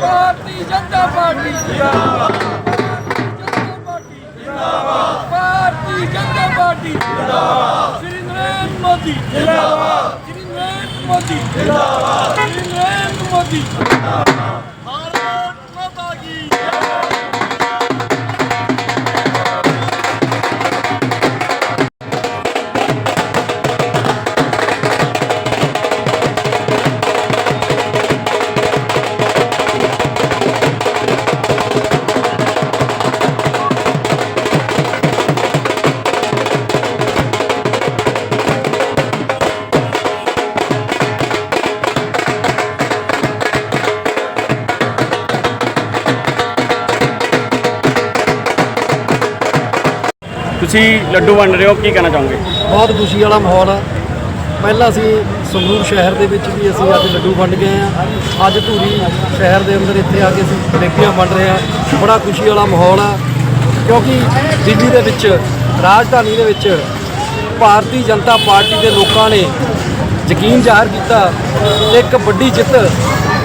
Bharatiya Janata party ਜਿੰਦਾਬਾਦ। Bharatiya Janata party ਜਿੰਦਾਬਾਦ। ਸ੍ਰੀ ਨਰਿੰਦਰ ਮੋਦੀ ਜਿੰਦਾਬਾਦ। ਸ੍ਰੀ ਨਰਿੰਦਰ ਮੋਦੀ ਜਿੰਦਾਬਾਦ। ਸ੍ਰੀ ਨਰਿੰਦਰ ਮੋਦੀ ਜਿੰਦਾਬਾਦ। ਤੁਸੀਂ ਲੱਡੂ ਵੰਡ ਰਹੇ ਹੋ, ਕੀ ਕਹਿਣਾ ਚਾਹੋਗੇ? ਬਹੁਤ ਖੁਸ਼ੀ ਵਾਲਾ ਮਾਹੌਲ ਆ। ਪਹਿਲਾਂ ਅਸੀਂ ਸੰਗਰੂਰ ਸ਼ਹਿਰ ਦੇ ਵਿੱਚ ਵੀ ਅਸੀਂ ਅੱਜ ਲੱਡੂ ਵੰਡ ਗਏ ਆ ਅੱਜ ਧੂਰੀ ਸ਼ਹਿਰ ਦੇ ਅੰਦਰ ਇੱਥੇ ਆ ਕੇ ਅਸੀਂ ਜਲੇਬੀਆਂ ਵੰਡ ਰਹੇ ਆ ਬੜਾ ਖੁਸ਼ੀ ਵਾਲਾ ਮਾਹੌਲ ਆ। ਕਿਉਂਕਿ ਦਿੱਲੀ ਦੇ ਵਿੱਚ, ਰਾਜਧਾਨੀ ਦੇ ਵਿੱਚ ਭਾਰਤੀ ਜਨਤਾ ਪਾਰਟੀ ਦੇ ਲੋਕਾਂ ਨੇ ਯਕੀਨ ਜ਼ਾਹਰ ਕੀਤਾ ਤੇ ਇੱਕ ਵੱਡੀ ਜਿੱਤ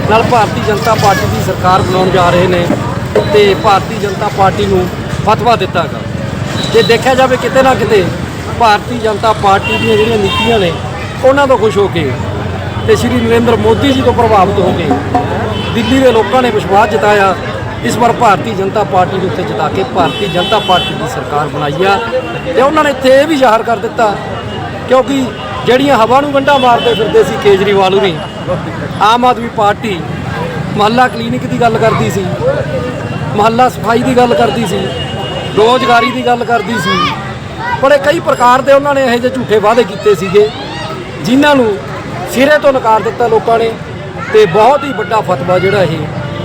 ਨਾਲ ਭਾਰਤੀ ਜਨਤਾ ਪਾਰਟੀ ਦੀ ਸਰਕਾਰ ਬਣਾਉਣ ਜਾ ਰਹੇ ਨੇ ਤੇ ਭਾਰਤੀ ਜਨਤਾ ਪਾਰਟੀ ਨੂੰ ਫਤਵਾ ਦਿੱਤਾ ਗਾ ਜੇ ਦੇਖਿਆ ਜਾਵੇ ਕਿਤੇ ਨਾ ਕਿਤੇ ਭਾਰਤੀ ਜਨਤਾ ਪਾਰਟੀ ਦੀਆਂ ਜਿਹੜੀਆਂ ਨੀਤੀਆਂ ਨੇ, ਉਹਨਾਂ ਤੋਂ ਖੁਸ਼ ਹੋ ਕੇ ਤੇ ਸ਼੍ਰੀ ਨਰਿੰਦਰ ਮੋਦੀ ਜੀ ਤੋਂ ਪ੍ਰਭਾਵਿਤ ਹੋ ਕੇ ਦਿੱਲੀ ਦੇ ਲੋਕਾਂ ਨੇ ਵਿਸ਼ਵਾਸ ਜਤਾਇਆ, ਇਸ ਵਾਰ ਭਾਰਤੀ ਜਨਤਾ ਪਾਰਟੀ ਨੂੰ ਉੱਤੇ ਜਿਤਾ ਕੇ ਭਾਰਤੀ ਜਨਤਾ ਪਾਰਟੀ ਦੀ ਸਰਕਾਰ ਬਣਾਈ ਆ। ਤੇ ਉਹਨਾਂ ਨੇ ਇੱਥੇ ਇਹ ਵੀ ਜ਼ਾਹਰ ਕਰ ਦਿੱਤਾ, ਕਿਉਂਕਿ ਜਿਹੜੀਆਂ ਹਵਾ ਨੂੰ ਗੰਢਾ ਮਾਰਦੇ ਫਿਰਦੇ ਸੀ ਕੇਜਰੀਵਾਲ ਹੁਣੀ ਆਮ ਆਦਮੀ ਪਾਰਟੀ ਮਹੱਲਾ ਕਲੀਨਿਕ ਦੀ ਗੱਲ ਕਰਦੀ ਸੀ, ਮਹੱਲਾ ਸਫ਼ਾਈ ਦੀ ਗੱਲ ਕਰਦੀ ਸੀ ਰੋਜ਼ਗਾਰੀ ਦੀ ਗੱਲ ਕਰਦੀ ਸੀ। ਬੜੇ ਕਈ ਪ੍ਰਕਾਰ ਦੇ ਉਹਨਾਂ ਨੇ ਇਹੋ ਜਿਹੇ ਝੂਠੇ ਵਾਅਦੇ ਕੀਤੇ ਸੀਗੇ, ਜਿਨ੍ਹਾਂ ਨੂੰ ਸਿਰੇ ਤੋਂ ਨਕਾਰ ਦਿੱਤਾ ਲੋਕਾਂ ਨੇ ਤੇ ਬਹੁਤ ਹੀ ਵੱਡਾ ਫਤਵਾ ਜਿਹੜਾ ਇਹ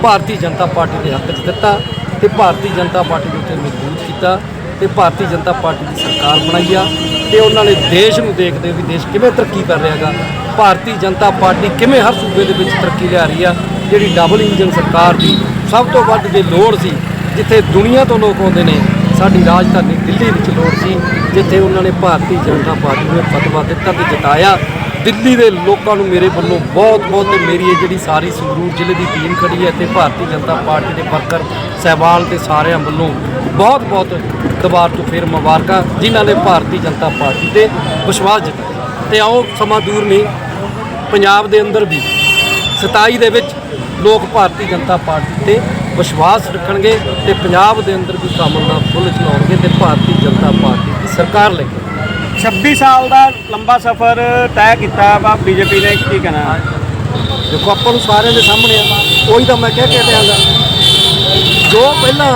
ਭਾਰਤੀ ਜਨਤਾ ਪਾਰਟੀ ਦੇ ਹੱਥ 'ਚ ਦਿੱਤਾ ਤੇ ਭਾਰਤੀ ਜਨਤਾ ਪਾਰਟੀ ਦੇ ਉੱਤੇ ਮਜ਼ਬੂਤ ਕੀਤਾ ਤੇ ਭਾਰਤੀ ਜਨਤਾ ਪਾਰਟੀ ਦੀ ਸਰਕਾਰ ਬਣਾਈ ਆ ਤੇ ਉਹਨਾਂ ਨੇ ਦੇਸ਼ ਨੂੰ ਦੇਖਦੇ ਵੀ ਦੇਸ਼ ਕਿਵੇਂ ਤਰੱਕੀ ਕਰ ਰਿਹਾ ਹੈਗਾ, ਭਾਰਤੀ ਜਨਤਾ ਪਾਰਟੀ ਕਿਵੇਂ ਹਰ ਸੂਬੇ ਦੇ ਵਿੱਚ ਤਰੱਕੀ ਲਿਆ ਰਹੀ ਆ, ਜਿਹੜੀ ਡਬਲ ਇੰਜਨ ਸਰਕਾਰ ਦੀ ਸਭ ਤੋਂ ਵੱਧ ਜੇ ਲੋੜ ਸੀ, ਜਿੱਥੇ ਦੁਨੀਆ ਤੋਂ ਲੋਕ ਆਉਂਦੇ ਨੇ ਸਾਡੀ ਰਾਜਧਾਨੀ ਦਿੱਲੀ ਵਿੱਚ ਲੋੜ ਸੀ, ਜਿੱਥੇ ਉਹਨਾਂ ਨੇ ਭਾਰਤੀ ਜਨਤਾ ਪਾਰਟੀ ਨੂੰ ਇਹ ਫਤਵਾ ਦਿੱਤਾ ਤੇ ਜਿਤਾਇਆ। ਦਿੱਲੀ ਦੇ ਲੋਕਾਂ ਨੂੰ ਮੇਰੇ ਵੱਲੋਂ ਬਹੁਤ ਬਹੁਤ ਤੇ ਮੇਰੀ ਇਹ ਜਿਹੜੀ ਸਾਰੀ ਸੰਗਰੂਰ ਜ਼ਿਲ੍ਹੇ ਦੀ ਟੀਮ ਖੜੀ ਹੈ ਤੇ ਭਾਰਤੀ ਜਨਤਾ ਪਾਰਟੀ ਦੇ ਵਰਕਰ ਸਹਿਬਾਨ ਤੇ ਸਾਰਿਆਂ ਵੱਲੋਂ ਬਹੁਤ ਬਹੁਤ ਦੁਬਾਰ ਤੋਂ ਫਿਰ ਮੁਬਾਰਕਾਂ, ਜਿਨ੍ਹਾਂ ਨੇ ਭਾਰਤੀ ਜਨਤਾ ਪਾਰਟੀ ਤੇ ਵਿਸ਼ਵਾਸ ਜਤਾਇਆ। ਤੇ ਆਓ, ਸਮਾਂ ਦੂਰ ਨਹੀਂ, ਪੰਜਾਬ ਦੇ ਅੰਦਰ ਵੀ 27 ਦੇ ਵਿੱਚ ਲੋਕ ਭਾਰਤੀ ਜਨਤਾ ਪਾਰਟੀ ਤੇ ਵਿਸ਼ਵਾਸ ਰੱਖਣਗੇ ਤੇ ਪੰਜਾਬ ਦੇ ਅੰਦਰ ਵੀ ਕੰਮ ਦਾ ਫੁੱਲ ਚਲਾਉਣਗੇ ਤੇ ਭਾਰਤੀ ਜਨਤਾ ਪਾਰਟੀ ਦੀ ਸਰਕਾਰ ਲੈ ਕੇ 26 ਸਾਲ ਦਾ ਲੰਬਾ ਸਫ਼ਰ ਤੈਅ ਕੀਤਾ ਵਾ ਬੀਜੇਪੀ ਨੇ ਕੀ ਕਹਿਣਾ? ਦੇਖੋ ਆਪਾਂ ਨੂੰ ਸਾਰਿਆਂ ਦੇ ਸਾਹਮਣੇ ਆ। ਉਹੀ ਤਾਂ ਮੈਂ ਕਹਿ ਕੇ ਹਟਿਆਂਗਾ ਜੋ ਪਹਿਲਾਂ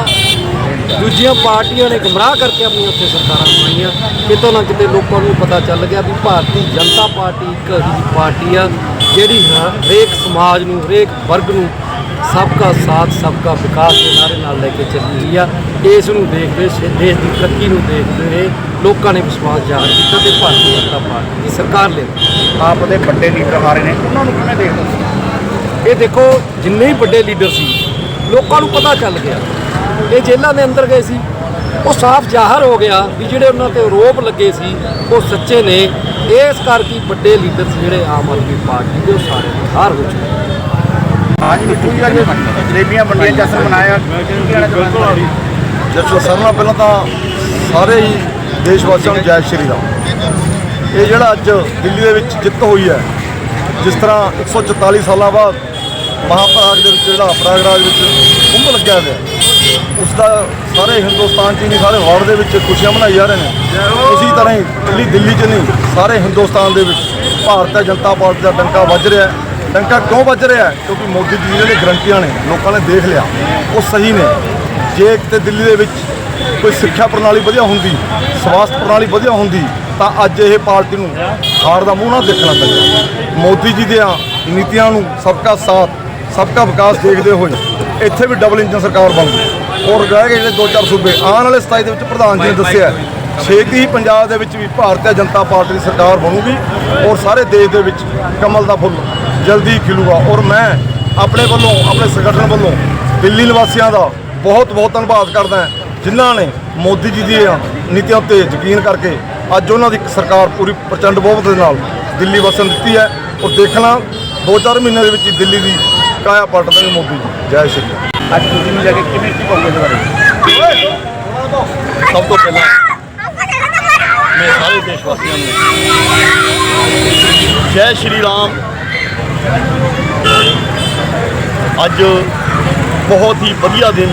ਦੂਜੀਆਂ ਪਾਰਟੀਆਂ ਨੇ ਗਮਰਾਹ ਕਰਕੇ ਆਪਣੀਆਂ ਉੱਥੇ ਸਰਕਾਰਾਂ ਬਣਾਈਆਂ ਕਿਤੋਂ ਨਾ ਕਿਤੇ ਲੋਕਾਂ ਨੂੰ ਪਤਾ ਚੱਲ ਗਿਆ ਵੀ ਭਾਰਤੀ ਜਨਤਾ ਪਾਰਟੀ ਇੱਕ ਅਜਿਹੀ ਜਿਹੀ ਪਾਰਟੀ ਆ ਜਿਹੜੀ ਹਰੇਕ ਸਮਾਜ ਨੂੰ ਹਰੇਕ ਵਰਗ ਨੂੰ ਸਬਕਾ ਸਾਥ ਸਬਕਾ ਵਿਕਾਸ ਦੇ ਨਾਰੇ ਨਾਲ ਲੈ ਕੇ ਚੱਲ ਰਹੀ ਆ ਇਸ ਨੂੰ ਦੇਖਦੇ ਸ- ਦੇਸ਼ ਦੀ ਤਰੱਕੀ ਨੂੰ ਦੇਖਦੇ ਹੋਏ ਲੋਕਾਂ ਨੇ ਵਿਸ਼ਵਾਸ ਜ਼ਾਹਰ ਕੀਤਾ ਤੇ ਭਾਰਤੀ ਜਨਤਾ ਪਾਰਟੀ ਦੀ ਸਰਕਾਰ ਲੈ ਆਪ ਦੇ ਵੱਡੇ ਲੀਡਰ ਹਾਰੇ ਨੇ ਉਹਨਾਂ ਨੂੰ ਕਿਵੇਂ ਦੇਖਦੇ ਹੋ ਇਹ ਦੇਖੋ ਜਿੰਨੇ ਹੀ ਵੱਡੇ ਲੀਡਰ ਸੀ ਲੋਕਾਂ ਨੂੰ ਪਤਾ ਚੱਲ ਗਿਆ ਇਹ ਜੇਲ੍ਹਾਂ ਦੇ ਅੰਦਰ ਗਏ ਸੀ ਉਹ ਸਾਫ਼ ਜ਼ਾਹਰ ਹੋ ਗਿਆ ਵੀ ਜਿਹੜੇ ਉਹਨਾਂ ਤੇ ਆਰੋਪ ਲੱਗੇ ਸੀ ਉਹ ਸੱਚੇ ਨੇ ਇਸ ਕਰਕੇ ਵੱਡੇ ਲੀਡਰ ਸੀ ਜਿਹੜੇ ਆਮ ਆਦਮੀ ਪਾਰਟੀ ਦੇ ਉਹ ਸਾਰੇ ਹਾਰ ਹੋ ਚੁੱਕੇ ਅੱਜ ਮਿੱਠੂ ਜੀ ਅੱਜ ਜਲੇਬੀਆਂ ਵੰਡੀਆਂ ਜਸ਼ਨ ਮਨਾਇਆ? ਕੀ ਜਸ਼ਨ ਸਭ ਪਹਿਲਾਂ ਤਾਂ ਸਾਰੇ ਹੀ ਦੇਸ਼ ਵਾਸੀਆਂ ਨੂੰ ਜੈ ਸ਼੍ਰੀ ਰਾਮ। ਇਹ ਜਿਹੜਾ ਅੱਜ ਦਿੱਲੀ ਦੇ ਵਿੱਚ ਜਿੱਤ ਹੋਈ ਹੈ, ਜਿਸ ਤਰ੍ਹਾਂ 144 ਸਾਲਾਂ ਬਾਅਦ ਮਹਾਪਰਾਗ ਦੇ ਵਿੱਚ ਜਿਹੜਾ ਪ੍ਰਯਾਗਰਾਜ ਵਿੱਚ ਕੁੰਭ ਲੱਗਿਆ ਹੋਇਆ ਉਸ ਦਾ ਸਾਰੇ ਹਿੰਦੁਸਤਾਨ 'ਚ ਹੀ ਨਹੀਂ, ਸਾਰੇ ਵਰਲਡ ਦੇ ਵਿੱਚ ਖੁਸ਼ੀਆਂ ਮਨਾਈ ਜਾ ਰਹੇ ਨੇ ਉਸੇ ਤਰ੍ਹਾਂ ਹੀ ਦਿੱਲੀ ਦਿੱਲੀ 'ਚ ਨਹੀਂ, ਸਾਰੇ ਹਿੰਦੁਸਤਾਨ ਦੇ ਵਿੱਚ ਭਾਰਤੀ ਜਨਤਾ ਪਾਰਟੀ ਦਾ ਡੰਕਾ ਵੱਜ ਰਿਹਾ ਹੈ। ਡੰਕਾ ਕਿਉਂ ਵੱਜ ਰਿਹਾ ਹੈ? ਕਿਉਂਕਿ ਮੋਦੀ ਜੀ ਜਿਹੜੇ ਗਰੰਟੀਆਂ ਨੇ ਲੋਕਾਂ ਨੇ ਦੇਖ ਲਿਆ। ਉਹ ਸਹੀ ਨੇ। ਜੇ ਕਿਤੇ ਦਿੱਲੀ ਦੇ ਵਿੱਚ ਕੋਈ ਸਿੱਖਿਆ ਪ੍ਰਣਾਲੀ ਵਧੀਆ ਹੁੰਦੀ ਸਵਾਸਥ ਪ੍ਰਣਾਲੀ ਵਧੀਆ ਹੁੰਦੀ ਤਾਂ ਅੱਜ ਇਹ ਪਾਰਟੀ ਨੂੰ ਹਾਰ ਦਾ ਮੂੰਹ ਨਾ ਦੇਖਣਾ ਪੈਂਦਾ ਮੋਦੀ ਜੀ ਦੀਆਂ ਨੀਤੀਆਂ ਨੂੰ ਸਬਕਾ ਸਾਥ ਸਬਕਾ ਵਿਕਾਸ ਦੇਖਦੇ ਹੋਏ ਇੱਥੇ ਵੀ ਡਬਲ ਇੰਜਨ ਸਰਕਾਰ ਬਣ ਗਈ। ਔਰ ਰਹਿ ਗਏ ਜਿਹੜੇ ਦੋ ਚਾਰ ਸੂਬੇ। ਆਉਣ ਵਾਲੇ 27 ਦੇ ਵਿੱਚ ਪ੍ਰਧਾਨ ਜੀ ਨੇ ਦੱਸਿਆ ਛੇਤੀ ਹੀ ਪੰਜਾਬ ਦੇ ਵਿੱਚ ਵੀ ਭਾਰਤੀ ਜਨਤਾ ਪਾਰਟੀ ਦੀ ਸਰਕਾਰ ਬਣੂਗੀ ਔਰ ਸਾਰੇ ਦੇਸ਼ ਦੇ ਵਿੱਚ ਕਮਲ ਦਾ ਫੁੱਲ। ਜਲਦੀ ਖਿਲੂਗਾ। ਔਰ ਮੈਂ ਆਪਣੇ ਵੱਲੋਂ ਆਪਣੇ ਸੰਗਠਨ ਵੱਲੋਂ ਦਿੱਲੀ ਨਿਵਾਸੀਆਂ ਦਾ ਬਹੁਤ ਬਹੁਤ ਧੰਨਵਾਦ ਕਰਦਾ ਜਿਨ੍ਹਾਂ ਨੇ ਮੋਦੀ ਜੀ ਦੀਆਂ ਨੀਤੀਆਂ ਉੱਤੇ ਯਕੀਨ ਕਰਕੇ ਅੱਜ ਉਹਨਾਂ ਦੀ ਸਰਕਾਰ ਪੂਰੀ ਪ੍ਰਚੰਡ ਬਹੁਮਤ ਦੇ ਨਾਲ ਦਿੱਲੀ ਵਸਣ ਦਿੱਤੀ ਹੈ। ਔਰ ਦੇਖਣਾ 2-4 ਮਹੀਨਿਆਂ ਦੇ ਵਿੱਚ ਹੀ ਦਿੱਲੀ ਦੀ ਕਾਇਆ ਪਲਟ ਦੇਣਗੇ ਮੋਦੀ ਜੀ। ਜੈ ਸ਼੍ਰੀ ਰਾਮ ਅੱਜ ਤੁਸੀਂ ਨੂੰ ਲੈ ਕੇ ਕਿਵੇਂ ਕੀ ਕਹੋਗੇ ਇਹਦੇ ਬਾਰੇ? ਸਭ ਤੋਂ ਪਹਿਲਾਂ ਮੈਂ ਸਾਰੇ ਦੇਸ਼ ਵਾਸੀਆਂ ਨੂੰ ਜੈ ਸ਼੍ਰੀ ਰਾਮ ਅੱਜ ਬਹੁਤ ਹੀ ਵਧੀਆ ਦਿਨ,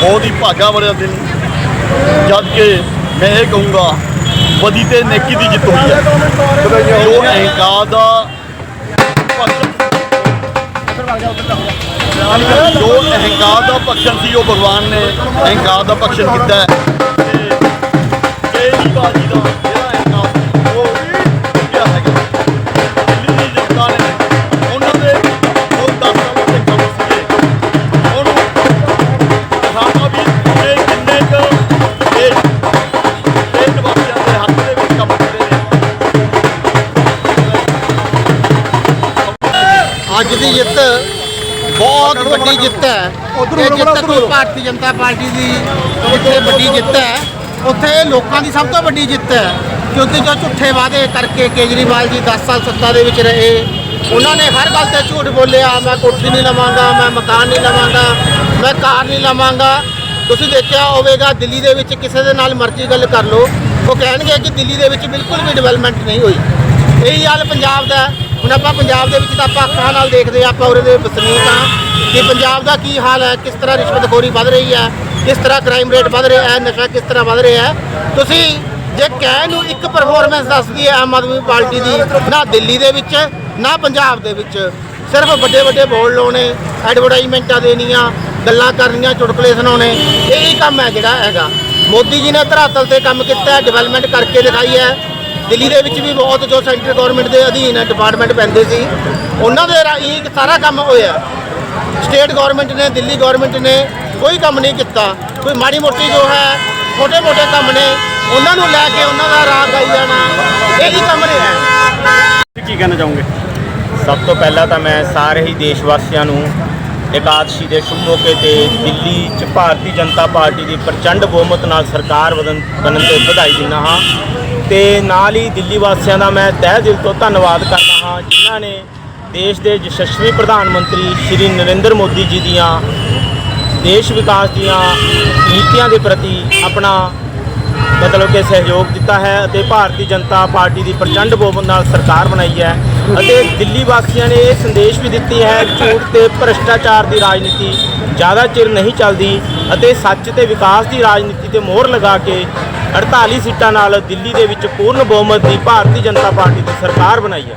ਬਹੁਤ ਹੀ ਭਾਗਾ ਵਾਲਾ ਦਿਨ, ਜਦ ਕਿ ਮੈਂ ਇਹ ਕਹੂੰਗਾ ਬਦੀ ਤੇ ਨੇਕੀ ਦੀ ਜਿੱਤ ਹੋਈ ਹੈ। ਜੋ ਅਹੰਕਾਰ ਦਾ ਜੋ ਅਹੰਕਾਰ ਦਾ ਭਖਣ ਸੀ, ਉਹ ਭਗਵਾਨ ਨੇ ਅਹੰਕਾਰ ਦਾ ਭਖਣ ਕੀਤਾ ਹੈ। ਤੇ ਇਹ ਬਾਜੀ ਦਾ ਅੱਜ ਦੀ ਜਿੱਤ ਬਹੁਤ ਵੱਡੀ ਜਿੱਤ ਹੈ। ਇਹ ਜਿੱਤ ਕੋਈ ਭਾਰਤੀ ਜਨਤਾ ਪਾਰਟੀ ਦੀ ਜਿੱਥੇ ਵੱਡੀ ਜਿੱਤ ਹੈ। ਉੱਥੇ ਲੋਕਾਂ ਦੀ ਸਭ ਤੋਂ ਵੱਡੀ ਜਿੱਤ ਹੈ। ਕਿਉਂਕਿ ਜੋ ਝੂਠੇ ਵਾਅਦੇ ਕਰਕੇ ਕੇਜਰੀਵਾਲ ਜੀ 10 ਸਾਲ ਸੱਤਾ ਦੇ ਵਿੱਚ ਰਹੇ ਉਹਨਾਂ ਨੇ ਹਰ ਗੱਲ ਤੇ ਝੂਠ ਬੋਲਿਆ ਮੈਂ ਕੋਠੀ ਨਹੀਂ ਲਵਾਂਗਾ ਮੈਂ ਮਕਾਨ ਨਹੀਂ ਲਵਾਂਗਾ ਮੈਂ ਕਾਰ ਨਹੀਂ ਲਵਾਂਗਾ। ਤੁਸੀਂ ਦੇਖਿਆ ਹੋਵੇਗਾ ਦਿੱਲੀ ਦੇ ਵਿੱਚ ਕਿਸੇ ਦੇ ਨਾਲ ਮਰਜ਼ੀ ਗੱਲ ਕਰ ਲਓ। ਉਹ ਕਹਿਣਗੇ ਕਿ ਦਿੱਲੀ ਦੇ ਵਿੱਚ ਬਿਲਕੁਲ ਵੀ ਡਿਵੈਲਪਮੈਂਟ ਨਹੀਂ ਹੋਈ। ਇਹੀ ਹਾਲ ਪੰਜਾਬ ਦਾ। ਹੁਣ ਆਪਾਂ ਪੰਜਾਬ ਦੇ ਵਿੱਚ ਤਾਂ ਆਪਾਂ ਅੱਖਾਂ ਨਾਲ ਦੇਖਦੇ ਹਾਂ, ਆਪਾਂ ਉਰੇ ਦੇ ਵਸਨੀਕ ਹਾਂ ਕਿ ਪੰਜਾਬ ਦਾ ਕੀ ਹਾਲ ਹੈ ਕਿਸ ਤਰ੍ਹਾਂ ਰਿਸ਼ਵਤਖੋਰੀ ਵੱਧ ਰਹੀ ਹੈ ਕਿਸ ਤਰ੍ਹਾਂ ਕ੍ਰਾਈਮ ਰੇਟ ਵੱਧ ਰਿਹਾ ਹੈ ਨਸ਼ਾ ਕਿਸ ਤਰ੍ਹਾਂ ਵੱਧ ਰਿਹਾ ਹੈ। ਤੁਸੀਂ ਜੇ ਕਹਿ ਨੂੰ ਇੱਕ ਪਰਫਾਰਮੈਂਸ ਦੱਸਦੀ ਹੈ ਆਮ ਆਦਮੀ ਪਾਰਟੀ ਦੀ ਨਾ ਦਿੱਲੀ ਦੇ ਵਿੱਚ ਨਾ ਪੰਜਾਬ ਦੇ ਵਿੱਚ ਸਿਰਫ ਵੱਡੇ ਵੱਡੇ ਬੋਰਡ ਲਾਉਣੇ ਐਡਵਰਟਾਈਜ਼ਮੈਂਟਾਂ ਦੇਣੀਆਂ ਗੱਲਾਂ ਕਰਨੀਆਂ ਚੁਟਕਲੇ ਸੁਣਾਉਣੇ ਇਹੀ ਕੰਮ ਹੈ ਜਿਹੜਾ ਹੈਗਾ। ਮੋਦੀ ਜੀ ਨੇ ਧਰਾਤਲ ਤੇ ਕੰਮ ਕੀਤਾ ਡਿਵੈਲਪਮੈਂਟ ਕਰਕੇ ਦਿਖਾਈ ਹੈ। ਦਿੱਲੀ ਦੇ ਵਿੱਚ ਵੀ ਬਹੁਤ ਜੋ ਸੈਂਟਰ ਗਵਰਨਮੈਂਟ ਦੇ ਅਧੀਨ ਡਿਪਾਰਟਮੈਂਟ ਪੈਂਦੇ ਸੀ ਉਹਨਾਂ ਦੇ ਰਾਹੀਂ ਇੱਕ ਸਾਰਾ ਕੰਮ ਹੋਇਆ। ਸਟੇਟ ਗਵਰਨਮੈਂਟ ਨੇ ਦਿੱਲੀ ਗਵਰਨਮੈਂਟ ਨੇ ਕੋਈ ਕੰਮ ਨਹੀਂ ਕੀਤਾ। ਕੋਈ ਮਾੜੀ ਮੋਟੀ ਜੋ ਹੈ ਛੋਟੇ ਮੋਟੇ ਕੰਮ ਨੇ ਉਹਨਾਂ ਨੂੰ ਲੈ ਕੇ ਉਹਨਾਂ ਦਾ ਰਾਹ ਗਾਈ ਜਾਣਾ ਇਹੀ ਕੰਮ ਰਿਹਾ। ਹੈ ਕੀ ਕਹਿਣਾ ਚਾਹੋਗੇ? ਸਭ ਤੋਂ ਪਹਿਲਾਂ ਤਾਂ ਮੈਂ ਸਾਰੇ ਹੀ ਦੇਸ਼ ਵਾਸੀਆਂ ਨੂੰ ਇਕਾਦਸ਼ੀ ਦੇ ਸ਼ੁਭ ਮੌਕੇ ਤੇ ਦਿੱਲੀ 'ਚ ਭਾਰਤੀ ਜਨਤਾ ਪਾਰਟੀ ਦੀ ਪ੍ਰਚੰਡ ਬਹੁਮਤ ਨਾਲ ਸਰਕਾਰ ਬਣਨ ਬਣਨ ਤੇ ਵਧਾਈ ਦਿੰਦਾ ਹਾਂ। ਤੇ ਨਾਲ ਹੀ ਦਿੱਲੀ ਵਾਸੀਆਂ ਦਾ ਮੈਂ ਤਹਿ ਦਿਲ ਤੋਂ ਧੰਨਵਾਦ ਕਰਦਾ ਹਾਂ, ਜਿਨ੍ਹਾਂ ਨੇ ਦੇਸ਼ ਦੇ ਯਸ਼ਸਵੀ ਪ੍ਰਧਾਨ ਮੰਤਰੀ ਸ਼੍ਰੀ ਨਰਿੰਦਰ ਮੋਦੀ ਜੀ ਦੀਆਂ, ਦੇਸ਼ ਵਿਕਾਸ ਦੀਆਂ ਨੀਤੀਆਂ ਦੇ ਪ੍ਰਤੀ ਆਪਣਾ ਮਤਲਬ ਕਿ ਸਹਿਯੋਗ ਦਿੱਤਾ ਹੈ ਅਤੇ ਭਾਰਤੀ ਜਨਤਾ ਪਾਰਟੀ ਦੀ ਪ੍ਰਚੰਡ ਬਹੁਮਤ ਨਾਲ ਸਰਕਾਰ ਬਣਾਈ ਹੈ ਅਤੇ ਦਿੱਲੀ ਵਾਸੀਆਂ ਨੇ ਇਹ ਸੰਦੇਸ਼ ਵੀ ਦਿੱਤੀ ਹੈ, ਝੂਠ ਤੇ ਭ੍ਰਿਸ਼ਟਾਚਾਰ ਦੀ ਰਾਜਨੀਤੀ ਜ਼ਿਆਦਾ ਚਿਰ ਨਹੀਂ ਚੱਲਦੀ ਅਤੇ ਸੱਚ ਤੇ ਵਿਕਾਸ ਦੀ ਰਾਜਨੀਤੀ ਤੇ ਮੋਹਰ ਲਗਾ ਕੇ 48 ਸੀਟਾਂ ਨਾਲ ਦਿੱਲੀ ਦੇ ਵਿੱਚ ਪੂਰਨ ਬਹੁਮਤ ਦੀ ਭਾਰਤੀ ਜਨਤਾ ਪਾਰਟੀ ਦੀ ਸਰਕਾਰ ਬਣਾਈ ਹੈ।